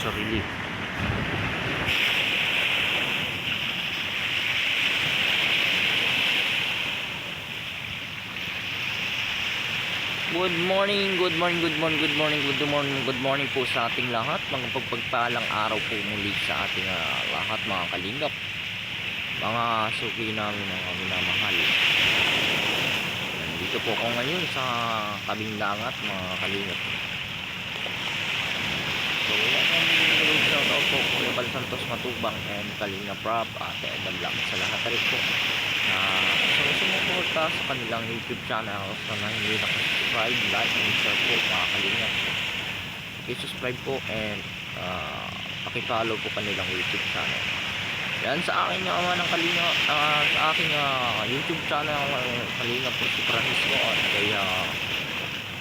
sarili. Good morning, good morning, good morning, good morning, good morning, good morning po sa ating lahat. Mga pagpagpalang araw po muli sa ating ah, lahat mga kalingap. Mga suki namin mga minamahal. Dito po ako ngayon sa kabing dagat mga kalingap. So, kang shout out po Kuya Bal Santos Matubang and Kalinga Prab at Edam Lang sa lahat rin po na sumusuporta sa kanilang YouTube channel sa na hindi nakasubscribe, like and share po mga kalingap. I-subscribe po and uh, pakipollow po kanilang YouTube channel. Yan sa akin nga naman ng kalinga, ah, sa aking ah, YouTube channel, uh, kalinga po si Francisco at kaya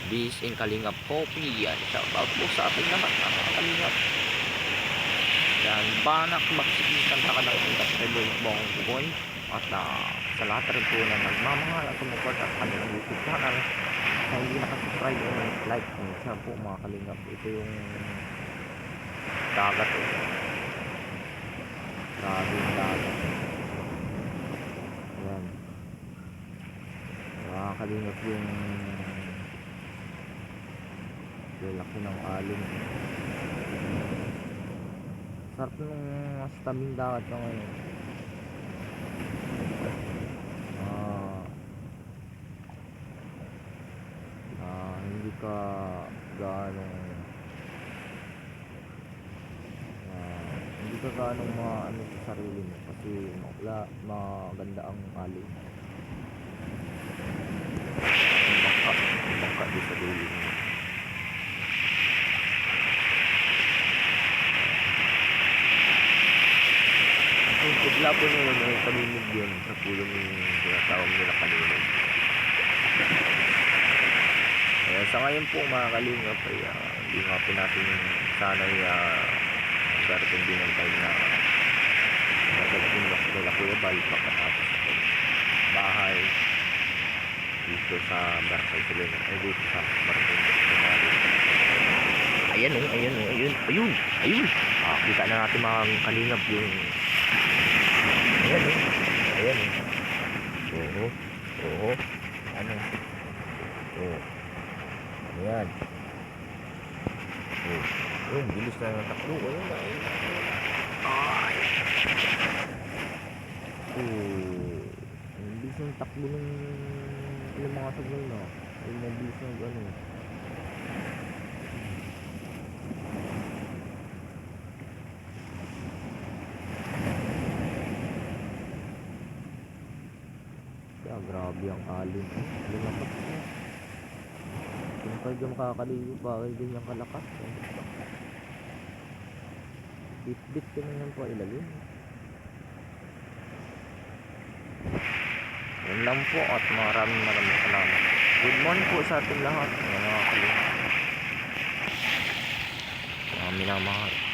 Bis in Kalingap Coffee. Yan, shout out po sa ating lahat mga kalingap. Yan, banak magsikisan ka ng subscriber bong bukoy. At ah, sa lahat rin po na nagmamahal at sumuport at kanilang YouTube channel na hindi nakasubscribe and like and share po mga kalingap. Ito yung dagat eh. Grabe yung dagat. Yan. Mga kalingap yung lalaki ng alon. Sarap nung mas tabing dagat na ngayon. Ah, ah, hindi ka gaano ah, hindi ka gaano maano sa sarili mo kasi wala maganda ang alon. Ang bangka, ang bangka di sa dulo mo. Yung pugla po nila may kalinig yun sa pulo ng tinatawag nila kalinig. Kaya sa ngayon po mga kalingap ay ah, hindi nga po natin sana'y uh, magkarating din ng time na magkarating na nila Kuya Bal pagkatapos sa bahay. Dito sa Barangay Silena ay dito sa Barangay Silena ayan o, ayan o, ayun, ayun, ayun. Ah, kita na natin mga kalingap yung Ayan eh. Ayan eh. Oo. Oo. Ano? Oo. Ayan. Oo. Ayun, bilis na ng takbo. Ayun na. Na. Ay. Oo. Ang bilis ng takbo ng ilang mga sablay na. Ayun, mabilis ng ano. Kaya grabe ang alin. Lumakas na. Kung kayo makakaligo, bakit ganyan kalakas? Eh? Bit-bit ka na yan po ilalim. Yan lang po at maraming maraming salamat. Good morning po sa ating lahat. Mga mga kalingap. Mga minamahal.